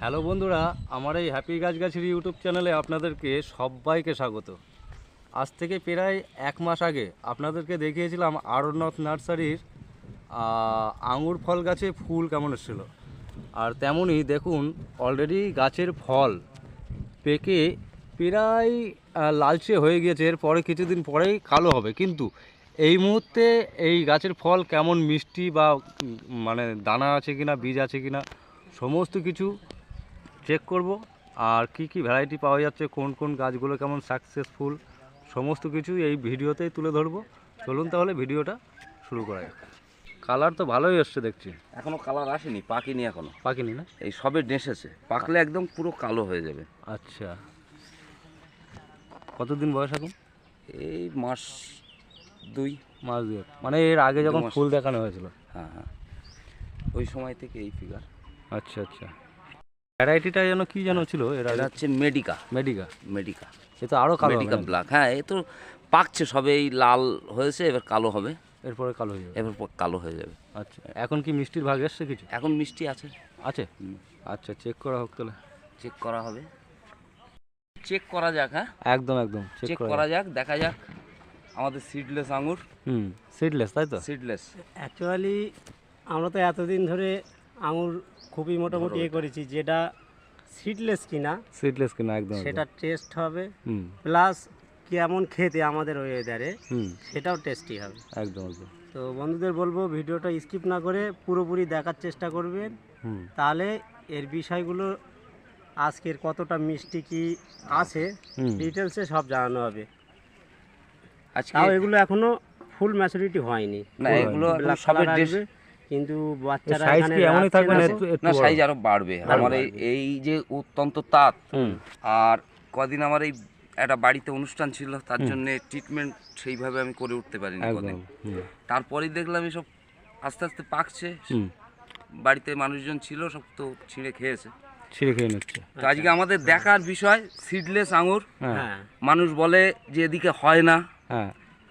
Hello বন্ধুরা, আমার এই হ্যাপি গাছগাছির ইউটিউব চ্যানেলে আপনাদেরকে সবাইকে স্বাগত। আজ থেকে প্রায় এক মাস আগে আপনাদেরকে দেখিয়েছিলাম আরণ্যক নার্সারির আঙুর ফল গাছে ফুল কেমন এসেছিল। আর তেমনই দেখুন অলরেডি গাছের ফল পেকে প্রায় লালচে হয়ে গিয়েছে এরপরে কিছুদিন পরেই কালো হবে। কিন্তু এই মুহূর্তে এই গাছের ফল কেমন মিষ্টি বা মানে দানা আছে কিনা, বীজ আছে কিনা, সমস্ত কিছু চেক করব। আর কি কি ভ্যারাইটি পাওয়া যাচ্ছে কোন কোন গাছগুলো কেমন সাকসেসফুল সমস্ত কিছু এই ভিডিওতেই তুলে ধরবো। চলুন তাহলে ভিডিওটা শুরু করা যাক। কালার তো ভালোই এসছে দেখছি। এখনও কালার আসেনি পাকেনি এখনও। পাকিনি না? এই সবে ডেসেছে পাকলে একদম পুরো কালো হয়ে যাবে। আচ্ছা। কতদিন বয়স এখন? এই মাস দুই। মাস দুয়েক মানে এর আগে যখন ফুল দেখানো হয়েছিল? হ্যাঁ হ্যাঁ। ওই সময় থেকে এই ফিগার আচ্ছা আচ্ছা। ভ্যারাইটিটা যেন কি যেন ছিল এর এটা হচ্ছে মেডিকা মেডিকা মেডিকা এ তো আরও কালো মেডিকা ব্ল্যাক হ্যাঁ এ তো পাকছে সবে এই লাল হয়েছে এবার কালো হবে। এরপরে কালো হয়ে যাবে। এবার প- কালো হয়ে যাবে। আচ্ছা এখন কি মিষ্টির ভাগ এসছে কিছু? এখন মিষ্টি আছে। আছে? আচ্ছা চেক করা হোক তাহলে। চেক করা হবে। চেক করা যাক হ্যাঁ? একদম একদম চেক করা যাক। দেখা যাক। আমাদের সিডলেস আঙুর। হুম সিডলেস তাই তো? সিডলেস অ্যাকচুয়ালি আমরা তো এতদিন ধরে আঙুর খুবই মোটামুটি এ করেছি যেটা সিডলেস কিনা সিডলেস কিনা একদম সেটা টেস্ট হবে। হুম। প্লাস কেমন খেতে আমাদের ওয়েদারে সেটাও টেস্টি হবে। একদম একদম। তো বন্ধুদের বলব ভিডিওটা স্কিপ না করে পুরোপুরি দেখার চেষ্টা করবেন। হুম। তাহলে এর বিষয়গুলো আজকের কতটা মিষ্টি কি আছে ডিটেলসে সব জানানো হবে। তাও এগুলো এখনও ফুল ম্যাচুরিটি হয়নি। না এগুলো সবে কিন্তু বাচ্চারা সাইজ কি এমনই থাকবে না? আরও বাড়বে। আমার এই যে অত্যন্ত তাপ আর কদিন আমার এই একটা বাড়িতে অনুষ্ঠান ছিল তার জন্য ট্রিটমেন্ট সেইভাবে আমি করে উঠতে পারিনি কদিন। তারপরেই দেখলাম এসব আস্তে আস্তে পাকছে। হুম। বাড়িতে মানুষজন ছিল সব তো ছিঁড়ে খেয়েছে। ছিঁড়ে খেয়ে নিচ্ছে। তো আজকে আমাদের দেখার বিষয় সিডলেস আঙুর। হ্যাঁ। হ্যাঁ। মানুষ বলে যে এদিকে হয় না। হ্যাঁ।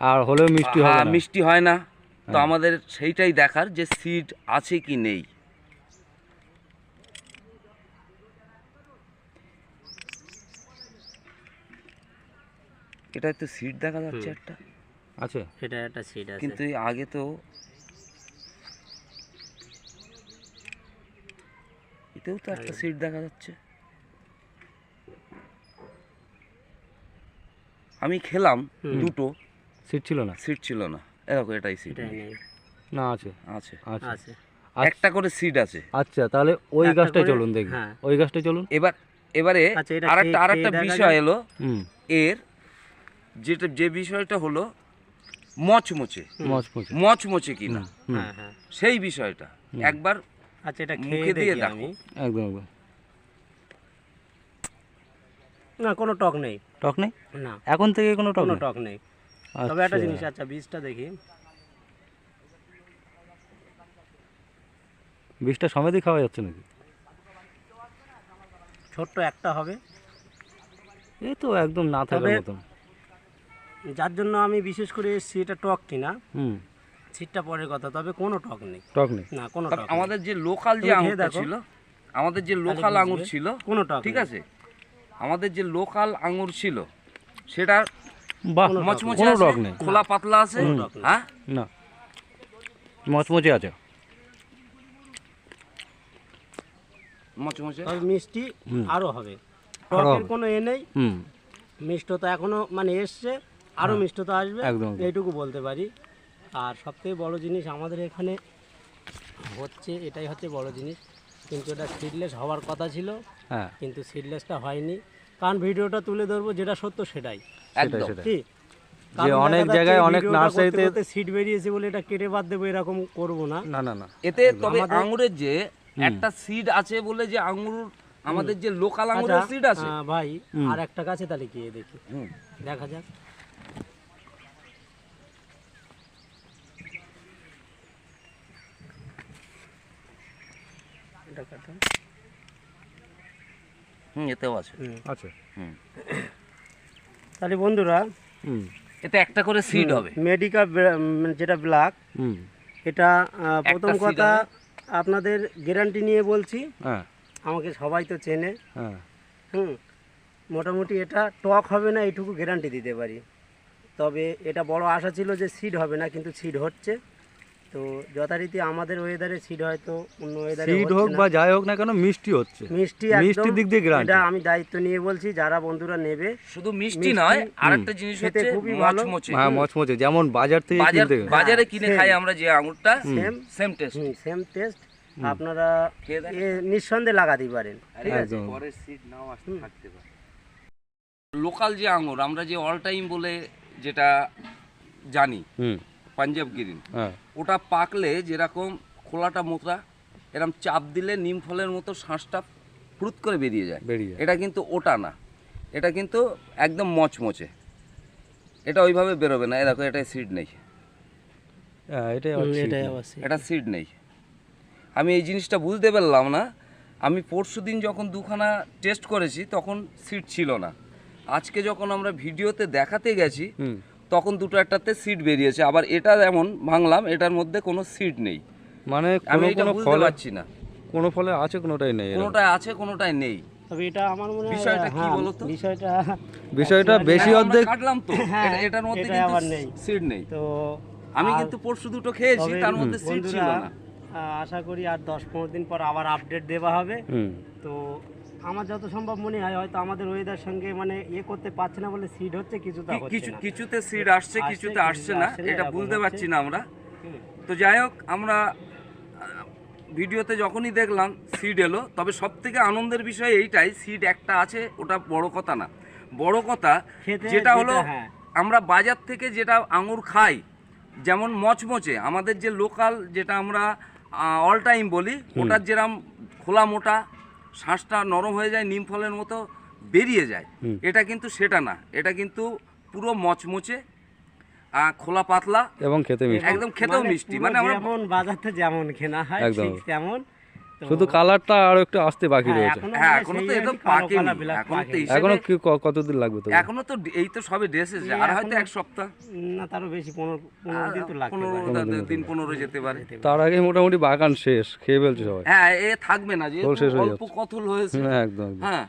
আর হলেও মিষ্টি হবে হ্যাঁ, না। মিষ্টি হয় না। তো। আমাদের সেইটাই দেখার যে সিড আছে কি নেই। এটা তো সিট দেখা যাচ্ছে একটা। আছে। এটা একটা সিট আছে। কিন্তু আগে তো এতেও তো একটা সিট দেখা যাচ্ছে। আমি খেলাম দুটো। সিট ছিল না। সিট ছিল না। এরকম এটাই সিট না আছে। আছে। আছে। একটা করে সিট আছে। আচ্ছা তাহলে ওই গাছটাই চলুন দেখি। হ্যাঁ। ওই গাছটাই চলুন। এবার এবারে আচ্ছা, আরেকটা আরেকটা বিষয় এলো। এর যেটা যে বিষয়টা হলো মচমচে। মচমচে। কিনা। হ্যাঁ হ্যাঁ। সেই বিষয়টা। একবার আচ্ছা এটা মুখে খেয়ে দিয়ে দেখি। একদম একদম। না কোনো টক নেই। টক নেই? না। এখন থেকে কোনো টক নেই? টক নেই। তবে একটা আচ্ছা। জিনিস আচ্ছা বীজটা দেখি। বিষটা সমেতই খাওয়া যাচ্ছে নাকি? ছোট্ট একটা হবে। এই তো একদম না থাকার মতন। যার জন্য আমি বিশেষ করে এসেছি এটা টক কিনা হুম। সিটটা পরের কথা তবে কোনো টক নেই। টক নেই? না কোনো টক আমাদের যে লোকাল যে আঙুরটা ছিল আমাদের যে লোকাল। আঙুর ছিল কোনো টক ঠিক আছে? আমাদের যে লোকাল আঙুর ছিল সেটা বাহ মচমচে কোনো আছে নেই। খোলা পাতলা আছে? কোনো টক নেই। হ্যাঁ? না। মচমচে আছে। মচমচে? তবে মিষ্টি হুম। হবে। আরও টকের কোনো এ নেই। মিষ্টতা এখনও মানে এসছে আরও মিষ্টতা আসবে। হ্যাঁ। একদম। এইটুকু বলতে পারি। আর সবথেকে বড় জিনিস আমাদের এখানে হচ্ছে এটাই হচ্ছে বড় জিনিস। কিন্তু এটা সিডলেস হওয়ার কথা ছিল। হ্যাঁ। কিন্তু সিডলেসটা হয়নি। কারণ ভিডিওটা তুলে ধরবো যেটা সত্য সেটাই। একদম। কি? যে অনেক জায়গায় অনেক নার্সারিতে সিট বেরিয়েছে বলে এটা কেটে বাদ দেবো এরকম করব না। না না না। এতে তবে আঙুরের যে একটা সিড আছে বলে যে আঙুর আমাদের যে লোকাল আঙুরের আচ্ছা, সিড আছে। আহ, ভাই আর একটা কাছে তাহলে গিয়ে দেখি। দেখা যাক। হুম এতেও আছে। আছে। হুম। তাহলে বন্ধুরা হুম। এতে একটা করে সিড হবে। মেডিকা যেটা ব্ল্যাক হুম। এটা প্রথম কথা আপনাদের গ্যারান্টি নিয়ে বলছি। হ্যাঁ। আমাকে সবাই তো চেনে। হ্যাঁ। হুম। মোটামুটি এটা টক হবে না এইটুকু গ্যারান্টি দিতে পারি। তবে এটা বড় আশা ছিল যে সিড হবে না কিন্তু সিড হচ্ছে। তো যথারীতি আমাদের ওয়েদারে সিড হয়তো অন্য ওয়েদারে সিড হোক বা যাই হোক না কেন মিষ্টি হচ্ছে। মিষ্টি একদম দিক দিয়ে গ্যারান্টি এটা আমি দায়িত্ব নিয়ে বলছি যারা বন্ধুরা নেবে শুধু মিষ্টি মিষ্টি, নয় আরেকটা জিনিস হচ্ছে খুবই ভালো। মচমচে। হ্যাঁ মচমচে যেমন বাজার থেকে কিনতে বাজারে কিনে খাই আমরা যে আঙুরটা same same taste same taste আপনারা নিঃসন্দেহে লাগাতে পারেন। ঠিক আছে। পরের সিট নাও আসতে থাকতে পারে। লোকাল যে আঙুর আমরা যে অল টাইম বলে যেটা জানি হুম। পাঞ্জাব গ্রিন। হ্যাঁ। ওটা পাকলে যেরকম খোলাটা মোটা এরকম চাপ দিলে নিম ফলের মতো শ্বাসটা ফুরুত করে বেরিয়ে যায়। বেরিয়ে এটা কিন্তু ওটা না। এটা কিন্তু একদম মচমচে। এটা ওইভাবে বেরোবে না। এরকম দেখো এটা সিড নেই। হ্যাঁ এটা সিড নেই। আমি এই জিনিসটা বুঝতে পারলাম না। আমি পরশু দিন যখন দুখানা টেস্ট করেছি তখন সিট ছিল না। আজকে যখন আমরা ভিডিওতে দেখাতে গেছি হুম। তখন দুটো একটাতে সিট বেরিয়েছে। আবার এটা যেমন ভাঙলাম এটার মধ্যে কোনো সিট নেই। মানে আমি কোনো এটা কোনো বুঝতে পারছি না। কোনো ফলে আছে কোনোটাই নেই। কোনোটায় আছে কোনোটাই নেই। তবে এটা আমার মনে হয় বিষয়টা কি হ্যাঁ, বলো তো? বিষয়টা বিষয়টা বেশি অর্ধেক কাটলাম তো। হ্যাঁ, এটার মধ্যে কিন্তু আবার নেই। সিট নেই। তো আমি কিন্তু পরশু দুটো খেয়েছি তার মধ্যে সিট ছিল না। আশা করি আর দশ পনেরো দিন পর আবার আপডেট দেওয়া হবে। তো আমার যত সম্ভব মনে হয় হয়তো আমাদের ওয়েদার সঙ্গে মানে ইয়ে করতে পারছে না বলে সিড হচ্ছে কিছুটা কিছু কিছুতে সিট আসছে আসছে, কিছুতে আসছে না এটা বুঝতে পারছি না আমরা। তো যাই হোক আমরা ভিডিওতে যখনই দেখলাম সিড এলো তবে সব থেকে আনন্দের বিষয় এইটাই সিড একটা আছে ওটা বড় কথা না। বড় কথা যেটা হলো হ্যাঁ। আমরা বাজার থেকে যেটা আঙুর খাই যেমন মচমচে আমাদের যে লোকাল যেটা আমরা অল টাইম বলি ওটার যেরকম খোলা মোটা শ্বাসটা নরম হয়ে যায় নিম ফলের মতো বেরিয়ে যায়। এটা কিন্তু সেটা না। এটা কিন্তু পুরো মচমচে আহ, খোলা পাতলা এবং খেতে মিষ্টি। একদম খেতেও মানে মিষ্টি। মানে আমরা যেমন বাজারতে যেমন খেনা হয় ঠিক তেমন। শুধু কালারটা আরও একটু আসতে বাকি হ্যাঁ, রয়েছে। এখনও হ্যাঁ এখনও তো আর এটা কি পাকেনি এখনও তো এখনও কি কতদিন লাগবে তো এখনও তো এই তো সবে ড্রেস এসেছে। আর হয়তো এক সপ্তাহ। না তারও বেশি পনেরো পনেরো দিন তো পনেরো পারে। দিন পনেরো যেতে পারে। তার আগে মোটামুটি বাগান শেষ খেয়ে ফেলছে সবাই। হ্যাঁ এ থাকবে না যে হয়ে অল্প কতল হয়েছে। হ্যাঁ একদম একদম। হ্যাঁ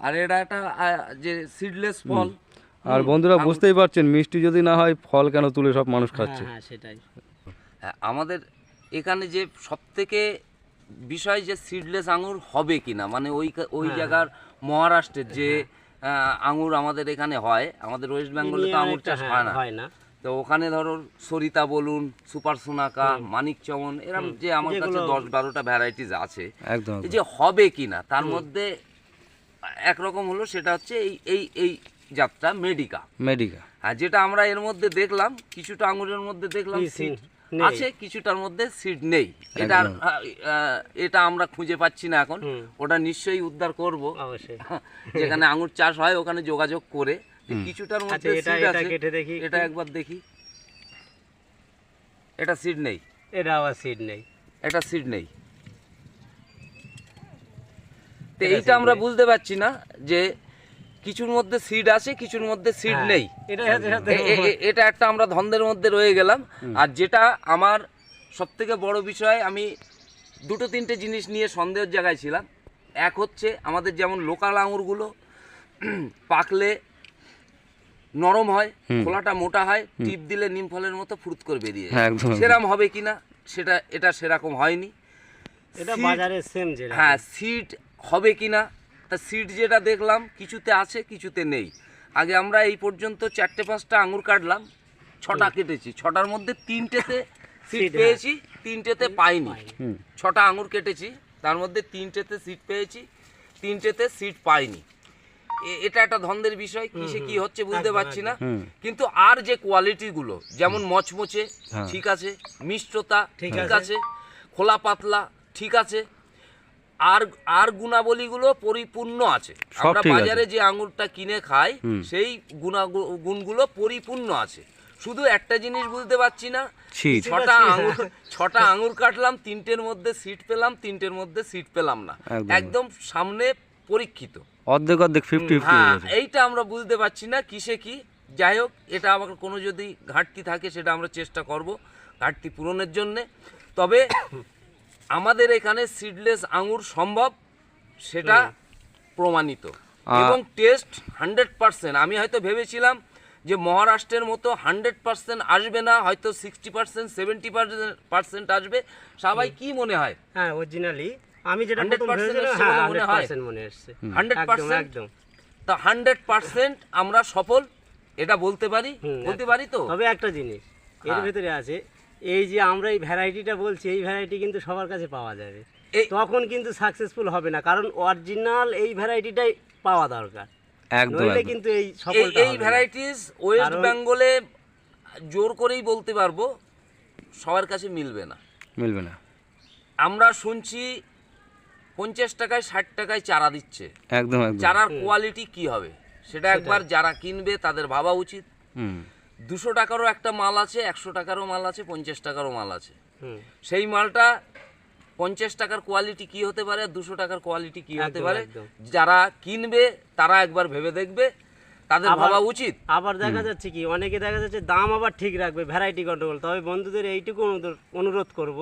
আর এটা একটা যে সিডলেস ফল। আর বন্ধুরা বুঝতেই পারছেন মিষ্টি যদি না হয় ফল কেন তুলে সব মানুষ খাচ্ছে? হ্যাঁ হ্যাঁ সেটাই। হ্যাঁ, আমাদের এখানে যে সব থেকে বিষয় যে সিডলেস আঙুর হবে কিনা মানে ওই ওই হ্যাঁ। জায়গার মহারাষ্ট্রের যে আঙুর আমাদের এখানে হয় আমাদের ওয়েস্ট বেঙ্গলে তো আঙুর চাষ হ্যাঁ, হয় না। তো ওখানে ধরো সরিতা বলুন সুপার সোনাকা মানিক চমন এরকম যে আমার কাছে দশ বারোটা ভ্যারাইটিস আছে। একদম এই যে হবে কিনা তার মধ্যে একরকম হলো সেটা হচ্ছে এই এই এই জাতটা মেডিকা মেডিকা আর যেটা আমরা এর মধ্যে দেখলাম কিছুটা আঙুরের মধ্যে দেখলাম সিড। আছে কিছুটার মধ্যে সিড নেই। এটা এটা আমরা খুঁজে পাচ্ছি না এখন। ওটা নিশ্চয়ই উদ্ধার করব। অবশ্যই। যেখানে আঙুর চাষ হয় ওখানে যোগাযোগ করে। কিছুটার আচ্ছা মধ্যে এটা সিড এটা আছে। কেটে দেখি। এটা একবার দেখি। এটা সিড নেই। এটা আবার সিড নেই। এটা সিড নেই। তো এইটা আমরা বুঝতে পারছি না যে কিছুর মধ্যে সিড আছে কিছুর মধ্যে সিড হ্যাঁ, নেই এটা একটা আমরা ধন্দের মধ্যে রয়ে গেলাম আর যেটা আমার সব থেকে বড় বিষয় আমি দুটো তিনটে জিনিস নিয়ে সন্দেহের জায়গায় ছিলাম এক হচ্ছে আমাদের যেমন লোকাল আঙুরগুলো পাকলে নরম হয় খোলাটা মোটা হয় টিপ দিলে নিম ফলের মতো ফুরুত করে বেরিয়ে হ্যাঁ। সেরকম হবে কিনা সেটা এটা সেরকম হয়নি এটা বাজারে সেম হ্যাঁ সিট হবে কিনা তা সিট যেটা দেখলাম কিছুতে আছে কিছুতে নেই। আগে আমরা এই পর্যন্ত চারটে পাঁচটা আঙুর কাটলাম ছটা কেটেছি। ছটার মধ্যে তিনটেতে সিট পেয়েছি তিনটেতে পাইনি। ছটা আঙুর কেটেছি তার মধ্যে তিনটেতে সিট পেয়েছি তিনটেতে সিট পাইনি। এ- এটা একটা ধন্দের বিষয় কিসে কি হচ্ছে বুঝতে পারছি না। কিন্তু আর যে কোয়ালিটিগুলো যেমন মচমচে হ্যাঁ। ঠিক আছে মিষ্টতা ঠিক। আছে খোলা পাতলা ঠিক আছে আর আর গুণাবলীগুলো পরিপূর্ণ আছে। আমরা বাজারে যে আঙুরটা কিনে খাই সেই গুণা গুণগুলো পরিপূর্ণ আছে। শুধু একটা জিনিস বুঝতে পারছি না ছটা আঙুর ছটা আঙুর কাটলাম তিনটের মধ্যে সিট পেলাম তিনটের মধ্যে সিট পেলাম না। একদম। সামনে পরীক্ষিত। অর্ধেক অর্ধেক ফিফটি হ্যাঁ এইটা আমরা বুঝতে পারছি না কিসে কি। যাই হোক এটা আমার কোনো যদি ঘাটতি থাকে সেটা আমরা চেষ্টা করব ঘাটতি পূরণের জন্যে। তবে আমাদের এখানে সিডলেস আঙুর সম্ভব সেটা প্রমাণিত। এবং টেস্ট হান্ড্রেড পার্সেন্ট আমি হয়তো ভেবেছিলাম যে মহারাষ্ট্রের মতো হান্ড্রেড পার্সেন্ট আসবে না হয়তো সিক্সটি পার্সেন্ট সেভেন্টি পার্সেন্ট আসবে। সবাই কি মনে হয়? হ্যাঁ অরিজিনালি আমি যেটা 100% প্রথম ভেবেছিলাম এসছে হ্যাঁ বলে মনে হান্ড্রেড হয়? পার্সেন্ট মনে এসছে। হান্ড্রেড পার্সেন্ট একদম। তা হান্ড্রেড পার্সেন্ট আমরা সফল এটা বলতে পারি? বলতে পারি তো? তবে একটা জিনিস এর হ্যাঁ। ভেতরে আছে এই যে আমরা এই ভ্যারাইটিটা বলছি এই ভ্যারাইটি কিন্তু সবার কাছে পাওয়া যাবে। তখন কিন্তু সাকসেসফুল হবে না কারণ অরিজিনাল এই ভ্যারাইটিটাই পাওয়া দরকার। একদম। কিন্তু এই এই ভ্যারাইটিস ওয়েস্ট বেঙ্গলে জোর করেই বলতে পারব সবার কাছে মিলবে না। মিলবে না। আমরা শুনছি পঞ্চাশ টাকায় ষাট টাকায় চারা দিচ্ছে। একদম একদম। চারার কোয়ালিটি কি হবে? সেটা একবার যারা কিনবে তাদের ভাবা উচিত। হুম। দুশো টাকারও একটা মাল আছে একশো টাকারও মাল আছে পঞ্চাশ টাকারও মাল আছে। হুম। সেই মালটা পঞ্চাশ টাকার কোয়ালিটি কি হতে পারে দুশো টাকার কোয়ালিটি কি হতে পারে যারা কিনবে তারা একবার ভেবে দেখবে তাদের ভাবা উচিত। আবার দেখা যাচ্ছে কি অনেকে দেখা যাচ্ছে দাম আবার ঠিক রাখবে ভ্যারাইটি কন্ট্রোল তবে বন্ধুদের এইটুকু অনুরোধ- করব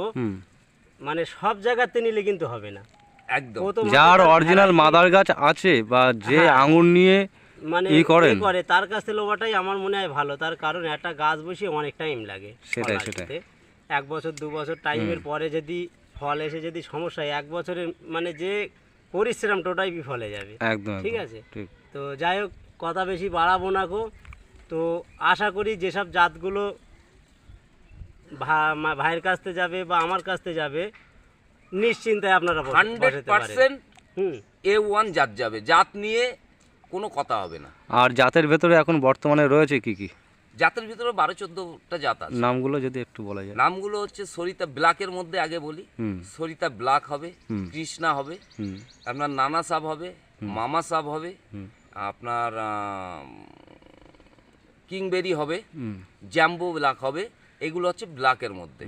মানে সব জায়গাতে নিলে কিন্তু হবে না। একদম। যার অরিজিনাল মাদার গাছ আছে বা যে হ্যাঁ। আঙুর নিয়ে মানে ই করেন। করে তার কাছ থেকে লোবাটাই আমার মনে হয় ভালো। তার কারণ একটা গাছ বসিয়ে অনেক টাইম লাগে সেটাই, সেটাই। এক বছর দু বছর টাইমের পরে যদি ফল এসে যদি সমস্যা হয় এক বছরের মানে যে পরিশ্রম টোটাই বিফলে যাবে। একদম ঠিক আছে? তো যাই হোক কথা বেশি বাড়াবো না গো। তো আশা করি যেসব জাতগুলো ভাইয়ের কাছ থেকে যাবে বা আমার কাছ থেকে যাবে নিশ্চিন্তায় আপনারা হান্ড্রেড পার্সেন্ট হুম। এ ওয়ান জাত যাবে। জাত নিয়ে কোনো কথা হবে না। আর জাতের ভেতরে এখন বর্তমানে রয়েছে কি কি? জাতের ভিতরে বারো চোদ্দটা জাত আছে। নামগুলো যদি একটু বলা যায়। নামগুলো হচ্ছে সরিতা ব্ল্যাকের মধ্যে আগে বলি। সরিতা ব্ল্যাক হবে কৃষ্ণা হবে আপনার নানা সাব হবে মামা সাব হবে আপনার কিংবেরি হবে হুম। জ্যাম্বো ব্ল্যাক হবে এগুলো হচ্ছে ব্ল্যাকের মধ্যে।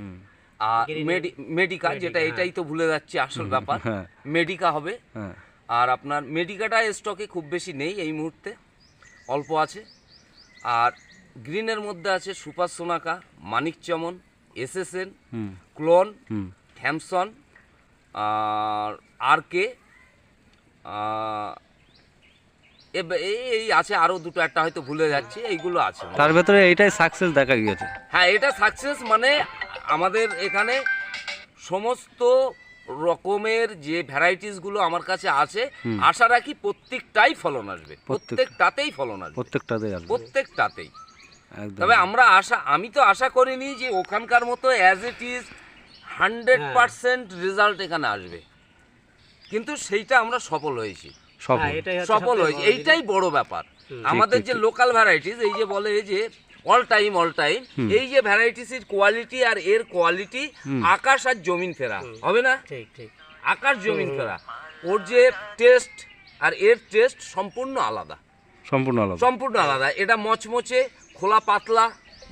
আর মেডি- মেডিকা যেটা এটাই তো ভুলে যাচ্ছি আসল ব্যাপার। হ্যাঁ। মেডিকা হবে। হ্যাঁ। আর আপনার মেডিকাটা স্টকে খুব বেশি নেই এই মুহূর্তে অল্প আছে। আর গ্রিনের মধ্যে আছে সুপার সোনাকা মানিক চমন এসএসএন ক্লোন থ্যামসন আর আর কে এই এই আছে আরও দুটো একটা হয়তো ভুলে যাচ্ছি এইগুলো আছে তার ভেতরে এইটাই সাকসেস দেখা গিয়েছে। হ্যাঁ এটা সাকসেস মানে আমাদের এখানে সমস্ত রকমের যে ভ্যারাইটিসগুলো আমার কাছে আছে আশা রাখি প্রত্যেকটাই ফলন আসবে। প্রত্যেকটাতেই ফলন আসবে। প্রত্যেকটাতে আসবে। প্রত্যেকটাতেই। তবে আমরা আশা আমি তো আশা করিনি যে ওখানকার মতো as it is hundred percent result এখানে আসবে। কিন্তু সেইটা আমরা সফল হয়েছি। হ্যাঁ, সফল সবথেকে হয়েছে। এইটাই বড় ব্যাপার। আমাদের যে লোকাল ভ্যারাইটিস এই যে বলে যে অল টাইম অল টাইম এই যে ভ্যারাইটিসের কোয়ালিটি আর এর কোয়ালিটি আকাশ আর জমিন ফেরা। হবে না? ঠিক ঠিক। আকাশ জমিন ফেরা। ওর যে টেস্ট আর এর টেস্ট সম্পূর্ণ আলাদা। সম্পূর্ণ আলাদা। সম্পূর্ণ আলাদা। এটা মচমচে খোলা পাতলা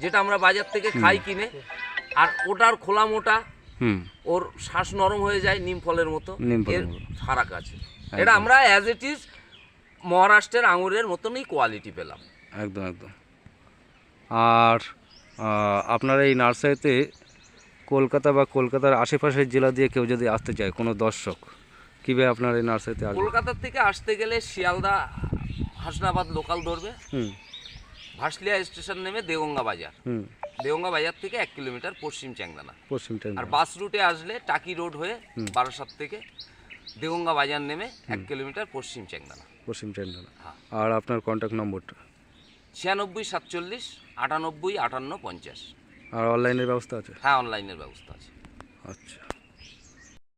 যেটা আমরা বাজার থেকে খাই কিনে। আর ওটার খোলা মোটা ওর শ্বাস নরম হয়ে যায় নিম ফলের মতো। এর মতো। ফারাক আছে। এটা আমরা অ্যাজ ইট ইজ মহারাষ্ট্রের আঙুরের মতনই কোয়ালিটি পেলাম। একদম একদম। আর আপনার এই নার্সারিতে কলকাতা বা কলকাতার আশেপাশের জেলা দিয়ে কেউ যদি আসতে চায় কোনো দর্শক কীভাবে আপনার এই নার্সারিতে আসবে? কলকাতার থেকে আসতে গেলে শিয়ালদা হাসনাবাদ লোকাল ধরবে। হুম। ভাসলিয়া স্টেশন নেমে দেগঙ্গা বাজার। হুম। দেগঙ্গা বাজার থেকে এক কিলোমিটার পশ্চিম চ্যাংদানা পশ্চিম আর বাস রুটে আসলে টাকি রোড হয়ে বারাসাত থেকে দেগঙ্গা বাজার নেমে এক কিলোমিটার পশ্চিম চ্যাংদানা পশ্চিম টাইম হ্যাঁ। আর আপনার কন্ট্যাক্ট নম্বরটা ছিয়ানব্বই সাতচল্লিশ আটানব্বই আটান্ন পঞ্চাশ। আর অনলাইনের ব্যবস্থা আছে? হ্যাঁ অনলাইনের ব্যবস্থা আছে। আচ্ছা।